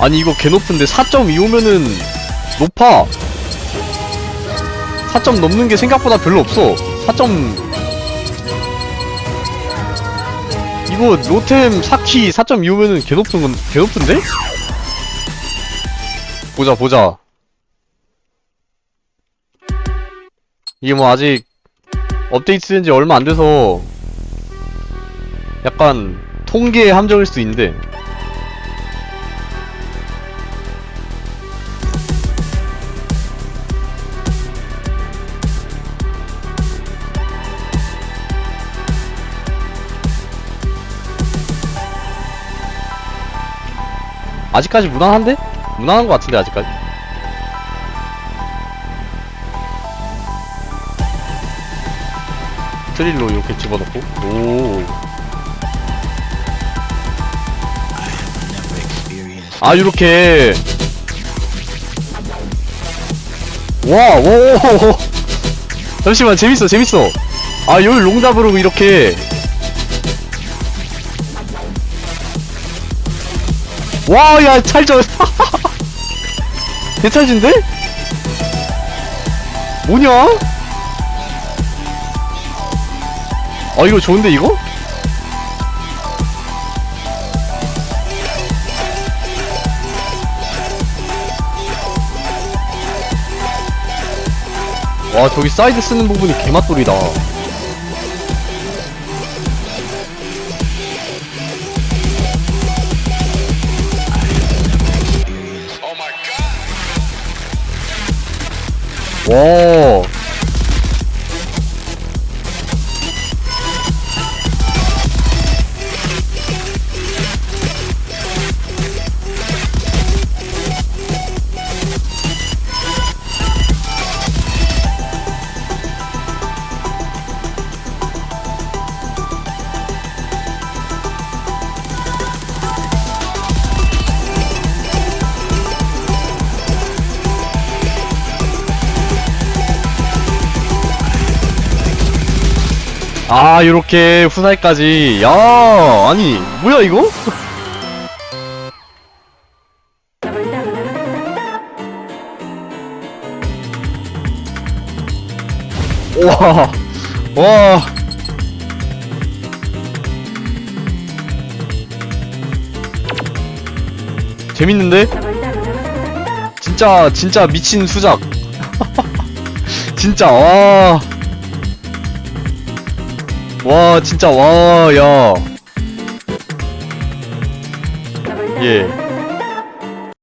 아니 이거 개 높은데 4.25면은 높아. 4점 넘는 게 생각보다 별로 없어. 4점. 이거 로템 4키 4.25면은 개 높은 건, 개 높은데? 보자 보자. 이게 뭐 아직 업데이트 된지 얼마 안 돼서 약간 통계의 함정일 수도 있는데 아직까지 무난한데? 무난한 것 같은데 아직까지 트릴로 이렇게 집어넣고 오. 아 이렇게 와, 오, 잠시만 재밌어, 재밌어. 아 여기 롱잡으로 이렇게 와, 야 찰져. 개찰진데? 뭐냐? 아 이거 좋은데 이거? 와 저기 사이드 쓰는 부분이 개맛돌이다 와 아, 요렇게 후사이까지. 야, 아니, 뭐야, 이거? 와, 와. 재밌는데? 진짜, 진짜 미친 수작. 진짜, 와. 와 진짜 와야. 예